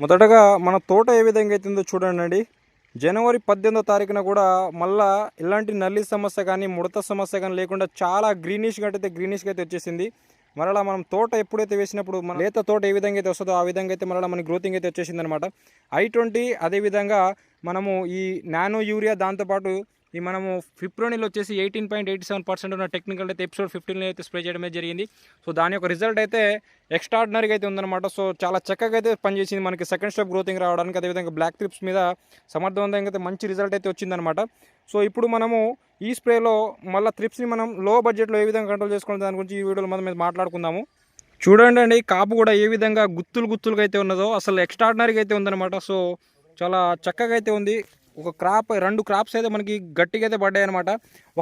మొదటగా మన తోట ఏ విధంగా అవుతుందో చూడండి జనవరి పద్దెనిమిదో తారీఖున కూడా మళ్ళా ఇలాంటి నల్లి సమస్య కానీ ముడత సమస్య కానీ లేకుండా చాలా గ్రీనిష్గా అయితే గ్రీనిష్గా అయితే వచ్చేసింది. మరలా మనం తోట ఎప్పుడైతే వేసినప్పుడు మన లేత తోట ఏ విధంగా అయితే వస్తుందో ఆ విధంగా అయితే మరలా మన గ్రోతింగ్ అయితే వచ్చేసింది అనమాట ఐ ట్వంటీ అదేవిధంగా మనము ఈ నానో యూరియా దాంతోపాటు ఇది మనము ఫిప్రోనిల్ వచ్చేసి eighteen point eighty seven percent ఉన్న టెక్నికల్ అయితే ఎపిసోడ్ ఫిఫ్టీన్లో అయితే స్ప్రే చేయడమే జరిగింది. సో దాని యొక్క రిజల్ట్ అయితే ఎక్స్ట్రాడినరీగా అయితే ఉందన్నమాట. సో చాలా చక్కగా అయితే పనిచేసింది. మనకి సెకండ్ స్టెప్ గ్రోతింగ్ రావడానికి అదేవిధంగా బ్లాక్ ట్రిప్స్ మీద సమర్థవంతంగా అయితే మంచి రిజల్ట్ అయితే వచ్చిందనమాట సో ఇప్పుడు మనము ఈ స్ప్రేలో మళ్ళీ ట్రిప్స్ని మనం లో బడ్జెట్లో ఏ విధంగా కంట్రోల్ చేసుకునే దాని గురించి ఈ వీడియోలో మనం మీద మాట్లాడుకుందాము. చూడండి అండి కాపు కూడా ఏ విధంగా గుత్తులు గుత్తులుగా అయితే ఉన్నదో అసలు ఎక్స్ట్రాడినరీగా అయితే ఉందన్నమాట. సో చాలా చక్కగా అయితే ఉంది. ఒక క్రాప్ రెండు క్రాప్స్ అయితే మనకి గట్టిగా అయితే పడ్డాయి అనమాట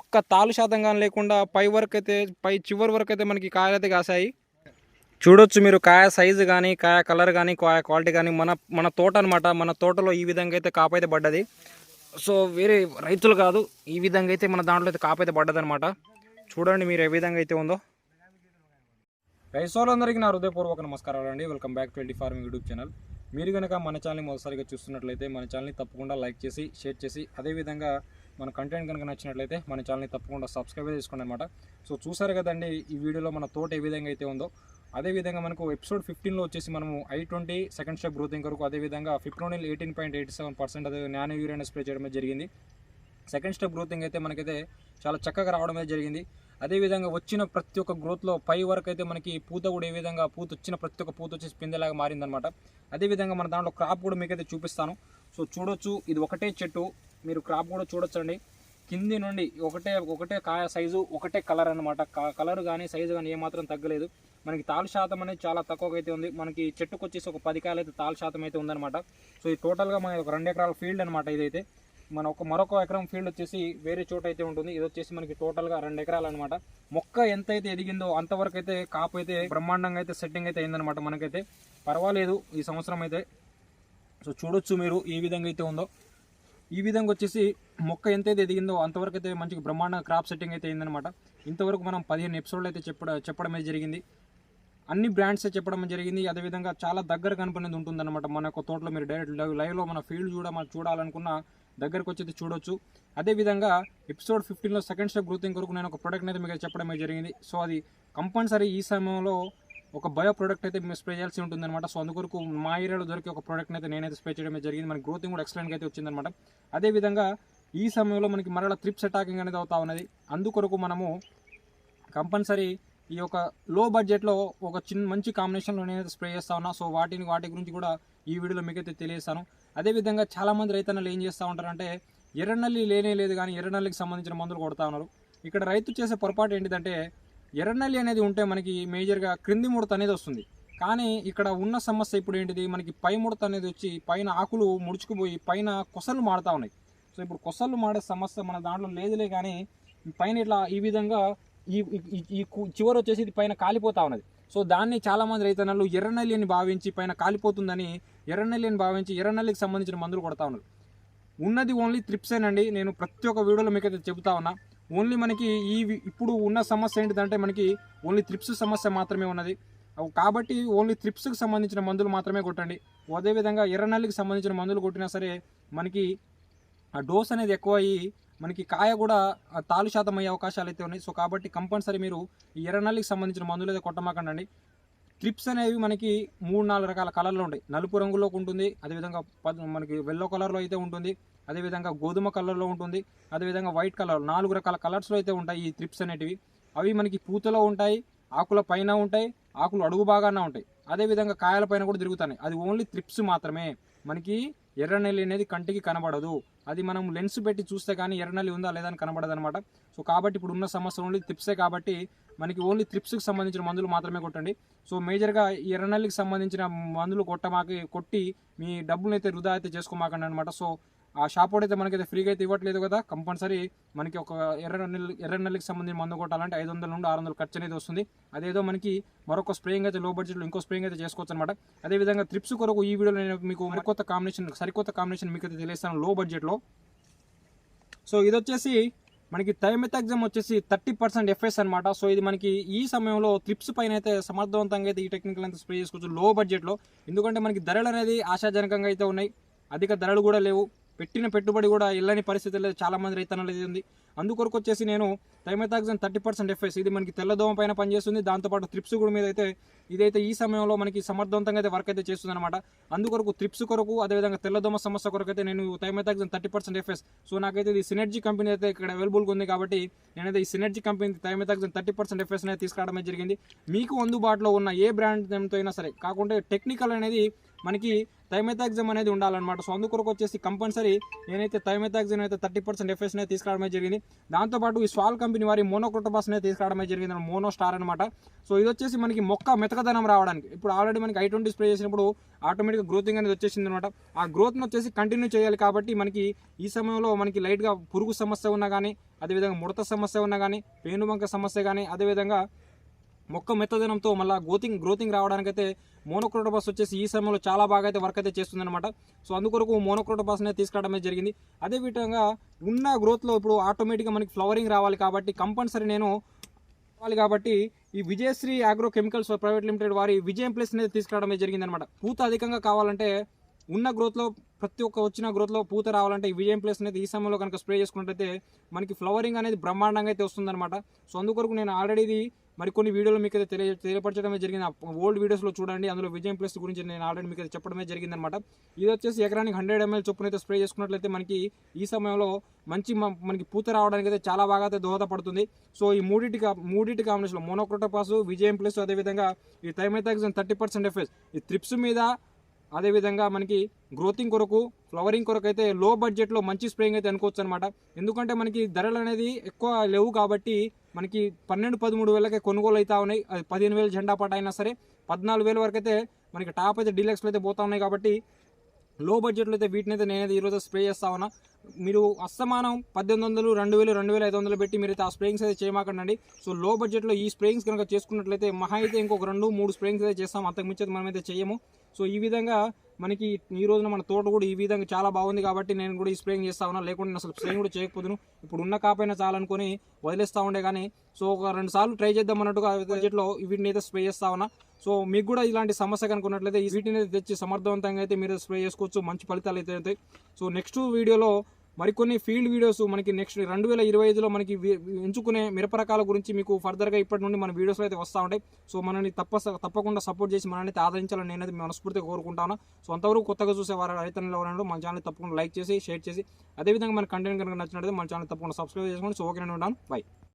ఒక్క తాలు శాతం కానీ లేకుండా పై వరకు అయితే పై చివరి వరకు అయితే మనకి కాయలు అయితే కాసాయి చూడొచ్చు మీరు కాయ సైజు కానీ కాయ కలర్ కానీ కాయ క్వాలిటీ కానీ మన మన తోట అనమాట మన తోటలో ఈ విధంగా అయితే కాపు అయితే పడ్డది. సో వేరే రైతులు కాదు ఈ విధంగా అయితే మన దాంట్లో అయితే కాపు అయితే పడ్డది అనమాట చూడండి మీరు ఏ విధంగా అయితే ఉందో. రైతులందరికీ నా హృదయపూర్వక నమస్కారాలు అండి. Welcome back twenty farming YouTube channel మీరు కనుక మన ఛానల్ని మొదటిసారిగా చూస్తున్నట్లయితే మన ఛానల్ని తప్పకుండా లైక్ చేసి షేర్ చేసి అదేవిధంగా మన కంటెంట్ కనుక నచ్చినట్లయితే మన ఛానల్ని తప్పకుండా సబ్స్క్రైబ్ చేసుకోండి అనమాట సో చూసారు కదండి ఈ వీడియోలో మన తోట ఏ విధంగా అయితే ఉందో అదేవిధంగా మనకు ఎపిసోడ్ ఫిఫ్టీన్లో వచ్చేసి మనము ఐ ట్వంటీ సెకండ్ స్టెప్ గ్రోతింగ్ కొరకు అదేవిధంగా fipronil eighteen point eighty seven percent అదే నానో యూరియన్ స్ప్రే చేయడం జరిగింది. సెకండ్ స్టెప్ గ్రోతింగ్ అయితే మనకైతే చాలా చక్కగా రావడం జరిగింది. అదేవిధంగా వచ్చిన ప్రతి ఒక్క గ్రోత్లో పై వరకు అయితే మనకి పూత కూడా ఏ విధంగా పూత వచ్చిన ప్రతి ఒక్క పూత వచ్చేసి పిందెలాగా మారిందనమాట అదేవిధంగా మన దాంట్లో క్రాప్ కూడా మీకైతే చూపిస్తాను. సో చూడొచ్చు ఇది ఒకటే చెట్టు మీరు క్రాప్ కూడా చూడొచ్చండి. కింది నుండి ఒకటే ఒకటే కాయ సైజు ఒకటే కలర్ అనమాట కలర్ కానీ సైజు కానీ ఏమాత్రం తగ్గలేదు. మనకి తాలు శాతం అనేది చాలా తక్కువగా అయితే ఉంది. మనకి చెట్టుకు వచ్చేసి ఒక పది కాయలు అయితే తాలు శాతం అయితే ఉందన్నమాట. సో ఇది టోటల్గా మన ఒక రెండు ఎకరాల ఫీల్డ్ అనమాట ఇదైతే. మన ఒక మరొక ఎకరం ఫీల్డ్ వచ్చేసి వేరే చోట అయితే ఉంటుంది. ఇది వచ్చేసి మనకి టోటల్గా రెండు ఎకరాలు అనమాట మొక్క ఎంత అయితే ఎదిగిందో అంతవరకు అయితే కాపు అయితే బ్రహ్మాండంగా అయితే సెట్టింగ్ అయితే అయిందనమాట మనకైతే. పర్వాలేదు ఈ సంవత్సరం అయితే. సో చూడొచ్చు మీరు ఏ విధంగా అయితే ఉందో. ఈ విధంగా వచ్చేసి మొక్క ఎంతైతే ఎదిగిందో అంతవరకు అయితే మంచి బ్రహ్మాండంగా క్రాప్ సెట్టింగ్ అయితే అయిందనమాట ఇంతవరకు మనం పదిహేను ఎపిసోడ్లు అయితే చెప్పడం చెప్పడం అయితే జరిగింది. అన్ని బ్రాండ్స్ చెప్పడం జరిగింది. అదేవిధంగా చాలా దగ్గర కనపడేది ఉంటుందన్నమాట. మన యొక్క తోటలో మీరు డైరెక్ట్ లైవ్లో మన ఫీల్డ్ చూడ మనం చూడాలనుకున్న దగ్గరకు వచ్చి చూడొచ్చు అదేవిధంగా ఎపిసోడ్ ఫిఫ్టీన్లో సెకండ్ స్టెప్ గ్రోతింగ్ కొరకు నేను ఒక ప్రోడక్ట్ అయితే మీకు చెప్పడం జరిగింది. సో అది కంపల్సరీ ఈ సమయంలో ఒక బయో ప్రోడక్ట్ అయితే మీరు స్ప్రే చేయాల్సి ఉంటుందన్నమాట. సో అందుకొరకు మా ఏరియాలో దొరికే ఒక ప్రోడక్ట్ని అయితే నేనైతే స్ప్రే చేయడం జరిగింది. మన గ్రోతింగ్ కూడా ఎక్సలెంట్గా అయితే వచ్చిందనమాట అదేవిధంగా ఈ సమయంలో మనకి మరలా త్రిప్స్ అటాకింగ్ అనేది అవుతా ఉన్నది. అందుకొరకు మనము కంపల్సరీ ఈ యొక్క లో బడ్జెట్లో ఒక చిన్న మంచి కాంబినేషన్లో నేనైతే స్ప్రే చేస్తా ఉన్నా. సో వాటిని వాటి గురించి కూడా ఈ వీడియోలో మీకైతే తెలియజేస్తాను. అదేవిధంగా చాలామంది రైతన్నలు ఏం చేస్తూ ఉంటారంటే ఎర్రనల్లి లేనే లేదు కానీ ఎర్రనల్లికి సంబంధించిన మందులు కొడతా ఉన్నారు. ఇక్కడ రైతు చేసే పొరపాటు ఏంటిదంటే ఎర్రనల్లి అనేది ఉంటే మనకి మేజర్గా క్రింది ముడత అనేది వస్తుంది. కానీ ఇక్కడ ఉన్న సమస్య ఇప్పుడు ఏంటిది? మనకి పై ముడత అనేది వచ్చి పైన ఆకులు ముడుచుకుపోయి పైన కొసలు మాడుతూ ఉన్నాయి. సో ఇప్పుడు కొసలు మాడే సమస్య మన దాంట్లో లేదులే కానీ పైన ఇట్లా ఈ విధంగా ఈ ఈ- చివర చివరి వచ్చేసి ఇది పైన కాలిపోతా ఉన్నది. సో దాన్ని చాలామంది రైతన్నలు ఎర్రనల్లి అని భావించి పైన కాలిపోతుందని ఎర్రనల్లి అని భావించి ఎర్రనల్లికి సంబంధించిన మందులు కొడతా ఉన్నారు. ఉన్నది ఓన్లీ త్రిప్సేనండి నేను ప్రతి ఒక్క వీడియోలో మీకైతే చెబుతా ఉన్నా ఓన్లీ మనకి ఈ ఇప్పుడు ఉన్న సమస్య ఏంటిదంటే మనకి ఓన్లీ త్రిప్స్ సమస్య మాత్రమే ఉన్నది. కాబట్టి ఓన్లీ త్రిప్స్కి సంబంధించిన మందులు మాత్రమే కొట్టండి. అదేవిధంగా ఎర్రనల్లికి సంబంధించిన మందులు కొట్టినా సరే మనకి ఆ డోస్ అనేది ఎక్కువ అయ్యి మనకి కాయ కూడా తాలు శాతం అయ్యే అవకాశాలు అయితే ఉన్నాయి. సో కాబట్టి కంపల్సరీ మీరు ఈ ఎర్రనల్లికి సంబంధించిన మందులు అయితే కొట్టమాకండి క్రిప్స్ అనేవి మనకి మూడు నాలుగు రకాల కలర్లో ఉంటాయి. నలుపు రంగులో ఉంటుంది అదేవిధంగా ప- మనకి వెల్లో కలర్లో అయితే ఉంటుంది అదేవిధంగా గోధుమ కలర్లో ఉంటుంది అదేవిధంగా వైట్ కలర్ నాలుగు రకాల కలర్స్లో అయితే ఉంటాయి ఈ ట్రిప్స్ అనేటివి. అవి మనకి పూతలో ఉంటాయి ఆకుల పైన ఉంటాయి ఆకులు అడుగు భాగాన ఉంటాయి. అదేవిధంగా కాయల పైన కూడా తిరుగుతున్నాయి. అది ఓన్లీ ట్రిప్స్ మాత్రమే. మనకి ఎర్రనెల్లి అనేది కంటికి కనబడదు. అది మనం లెన్స్ పెట్టి చూస్తే కానీ ఎర్రనెల్లి ఉందా లేదా అని కనబడదు అనమాట సో కాబట్టి ఇప్పుడు ఉన్న సమస్య ఓన్లీ త్రిప్సే కాబట్టి మనకి ఓన్లీ త్రిప్స్కి సంబంధించిన మందులు మాత్రమే కొట్టండి. సో మేజర్గా ఎర్రనల్లికి ఎర్రనెల్లికి సంబంధించిన మందులు కొట్టమాకి కొట్టి మీ డబ్బులు అయితే వృధా అయితే చేసుకోమాకండి అనమాట సో ఆ షాప్ అయితే మనకైతే ఫ్రీగా అయితే ఇవ్వట్లేదు కదా. కంపల్సరీ మనకి ఒక ఎర్ర నెల ఎర్ర నెలకి సంబంధించిన మందు కొట్టాలంటే ఐదు వందల నుండి ఆరు వందల ఖర్చు అనేది వస్తుంది. అదేదో మనకి మరొక స్ప్రేయింగ్ అయితే లో బడ్జెట్లో ఇంకో స్ప్రేయింగ్ అయితే చేసుకోవచ్చు అనమాట అదేవిధంగా ట్రిప్స్ కొరకు ఈ వీడియోలో నేను మీకు మరికొత్త కాంబినేషన్ సరికొత్త కాంబినేషన్ మీకు అయితే తెలియస్తాను లో. బడ్జెట్లో సో ఇది వచ్చేసి మనకి థైమెథాక్సమ్ వచ్చేసి థర్టీ పర్సెంట్ ఎఫ్ఎస్ అనమాట సో ఇది మనకి ఈ సమయంలో త్రిప్స్ పైన అయితే సమర్థవంతంగా అయితే ఈ టెక్నికల్ అయితే స్ప్రే చేసుకోవచ్చు లో. బడ్జెట్లో ఎందుకంటే మనకి ధరలు అనేది ఆశాజనకంగా అయితే ఉన్నాయి. అధిక ధరలు కూడా లేవు. పెట్టిన పెట్టుబడి కూడా ఇళ్ళని పరిస్థితి లేదు చాలా రైతన్నలు ఇది ఉంది. అందుకొరకు వచ్చేసి నేను థైమెథాక్సిన్ థర్టీ పర్సెంట్ ఎఫ్ఎస్ ఇది మనకి తెల్లదోమ పైన పనిచేస్తుంది. దాంతోపాటు త్రిప్స్ కూడా మీద అయితే ఇదైతే ఈ సమయంలో మనకి సమర్థవంతంగా అయితే వర్క్ అయితే చేస్తుంది అనమాట అందుకొరకు త్రిప్స్ కొరకు అదేవిధంగా తెల్లదోమ సమస్య కొరకు అయితే నేను thiamethoxam thirty percent FS so నాకైతే ఇది సినర్జీ కంపెనీ అయితే ఇక్కడ అవైలబుల్గా ఉంది కాబట్టి నేనైతే ఈ Synergy company thiamethoxam thirty percent FS అనేది తీసుకురావడం జరిగింది. మీకు అందుబాటులో ఉన్న ఏ బ్రాండ్ అయినా సరే కాకుంటే టెక్నికల్ అనేది మనకి థైమెథాక్సమ్ అనేది ఉండాలన్నమాట. సో అందుకొరకు వచ్చేసి కంపల్సరీ నేనైతే థైమెథాక్సమ్ అయితే థర్టీ పర్సెంట్ ఎఫ్ఎస్ అనేది తీసుకురావడమే జరిగింది. దాంతోపాటు ఈ స్వాల్ కంపెనీ వారి మోనోక్రోటోబాస్ అనేది తీసుకురావడమే జరిగింది. మోనో స్టార్ అనమాట సో ఇది వచ్చేసి మనకి మొక్క మెతకదనం రావడానికి. ఇప్పుడు ఆల్రెడీ మనకి ఐ ట్వంటీ స్ప్రే చేసినప్పుడు ఆటోమేటిక్గా గ్రోతింగ్ అనేది వచ్చేసింది అనమాట ఆ గ్రోత్ని వచ్చేసి కంటిన్యూ చేయాలి కాబట్టి మనకి ఈ సమయంలో మనకి లైట్గా పురుగు సమస్య ఉన్నా కానీ అదేవిధంగా ముడత సమస్య ఉన్నా కానీ పేనుబంక సమస్య కానీ అదేవిధంగా మొక్క మెత్తదనంతో మళ్ళీ గ్రోతింగ్ గ్రోతింగ్ రావడానికైతే మోనోక్రోటోబాస్ వచ్చేసి ఈ సమయంలో చాలా బాగా అయితే వర్క్ అయితే చేస్తుందన్నమాట. సో అందుకొరకు మోనోక్రోటోబాస్ తీసుకురావడం జరిగింది. అదే విధంగా ఉన్న గ్రోత్లో ఇప్పుడు ఆటోమేటిక్గా మనకి ఫ్లవరింగ్ రావాలి కాబట్టి కంపల్సరీ నేను రావాలి కాబట్టి ఈ Vijayashri agro chemicals private limited వారి విజయం ప్లేస్ అనేది తీసుకురావడమే జరిగింది అనమాట పూత అధికంగా కావాలంటే ఉన్న గ్రోత్లో ప్రతి ఒక్క వచ్చిన గ్రోత్లో పూత రావాలంటే ఈ విజయం ప్లేస్ అనేది ఈ సమయంలో కనుక స్ప్రే చేసుకున్నట్టయితే మనకి ఫ్లవరింగ్ అనేది బ్రహ్మాండంగా అయితే వస్తుందన్నమాట. సో అందుకొరకు నేను ఆల్రెడీ మరికొన్ని వీడియోలు మీకు అయితే తెలియ తెలియపరచడమే జరిగింది. ఓల్డ్ వీడియోస్లో చూడండి అందులో విజయం ప్లస్ గురించి నేను ఆల్రెడీ మీకు చెప్పడమే జరిగిందనమాట ఇది వచ్చేసి ఎకరానికి హండ్రెడ్ ఎంఎల్ చొప్పున అయితే స్ప్రే చేసుకున్నట్లయితే మనకి ఈ సమయంలో మంచి మనకి పూత రావడానికి అయితే చాలా బాగా అయితే దోహదపడుతుంది. సో ఈ మూడింటి మూడింటి కాంబినేషన్లో మోనోక్రోటోపాస్ విజయం ప్లస్ అదేవిధంగా ఈ థైమెథాక్సన్ థర్టీ పర్సెంట్ ఎఫ్ఎస్ ఈ త్రిప్స్ మీద అదేవిధంగా మనకి గ్రోతింగ్ కొరకు ఫ్లవరింగ్ కొరకు అయితే లో బడ్జెట్లో మంచి స్ప్రేయింగ్ అయితే అనుకోవచ్చు అనమాట ఎందుకంటే మనకి ధరలు అనేది ఎక్కువ లేవు కాబట్టి మనకి పన్నెండు పదమూడు వేలకే కొనుగోలు అవుతా ఉన్నాయి. అది పదిహేను వేలు జెండా పాట అయినా సరే పద్నాలుగు వేల వరకు అయితే మనకి టాప్ అయితే డీలక్స్లో అయితే పోతా ఉన్నాయి కాబట్టి లో బడ్జెట్లో అయితే వీటిని అయితే నేనైతే ఈరోజు స్ప్రే చేస్తా ఉన్నా. మీరు అస్తమానం పద్దెనిమిది వందలు రెండు వేలు రెండు వేల ఐదు వందలు పెట్టి మీరు అయితే ఆ స్ప్రేయింగ్స్ అయితే చేయమాకండి సో లో బడ్జెట్లో ఈ స్ప్రేయింగ్స్ కనుక చేసుకున్నట్లయితే మహా అయితే ఇంకొక రెండు మూడు స్ప్రేయింగ్స్ అయితే చేస్తాం. అంతకు మించి మనమైతే చేయము. సో ఈ విధంగా మనకి ఈ రోజున మన తోట కూడా ఈ విధంగా చాలా బాగుంది కాబట్టి నేను కూడా ఈ స్ప్రేయింగ్ చేస్తా ఉన్నా. లేకుంటే అసలు స్ప్రేయింగ్ కూడా చేయకపోదును. ఇప్పుడు ఉన్న కాపైనా చాలనుకొని వదిలేస్తా ఉండే కానీ సో ఒక రెండు సార్లు ట్రై చేద్దాం అన్నట్టుగా బడ్జెట్లో వీటిని అయితే స్ప్రే చేస్తా ఉన్నా. సో మీకు కూడా ఇలాంటి సమస్య కనుకున్నట్లయితే ఈ వీటిని తెచ్చి సమర్థవంతంగా అయితే మీరు స్ప్రే చేసుకోవచ్చు. మంచి ఫలితాలు అయితే అవుతాయి సో నెక్స్ట్ వీడియోలో మరికొన్ని ఫీల్డ్ వీడియోస్ మనకి నెక్స్ట్ రెండు వేల ఇరవై ఐదులో మనకి ఎంచుకునే మిరప రకాల గురించి మీకు ఫర్దర్గా ఇప్పటి నుండి మన వీడియోస్ అయితే వస్తూ ఉంటాయి. సో మనల్ని తప్ప తప్పకుండా సపోర్ట్ చేసి మనల్ని అయితే ఆదరించాలని నేనైతే మనస్ఫూర్తిగా కోరుకుంటాను. సో అంతవరకు కొత్తగా చూసే వారు రైతులు ఎవరైనా మన ఛానల్ తప్పకుండా లైక్ చేసి షేర్ చేసి అదేవిధంగా మన కంటెంట్ కనుక నచ్చినట్లయితే మన ఛానల్ తప్పకుండా సబ్స్క్రైబ్ చేసుకోండి సో ఓకే నేను ఉంటాను. బై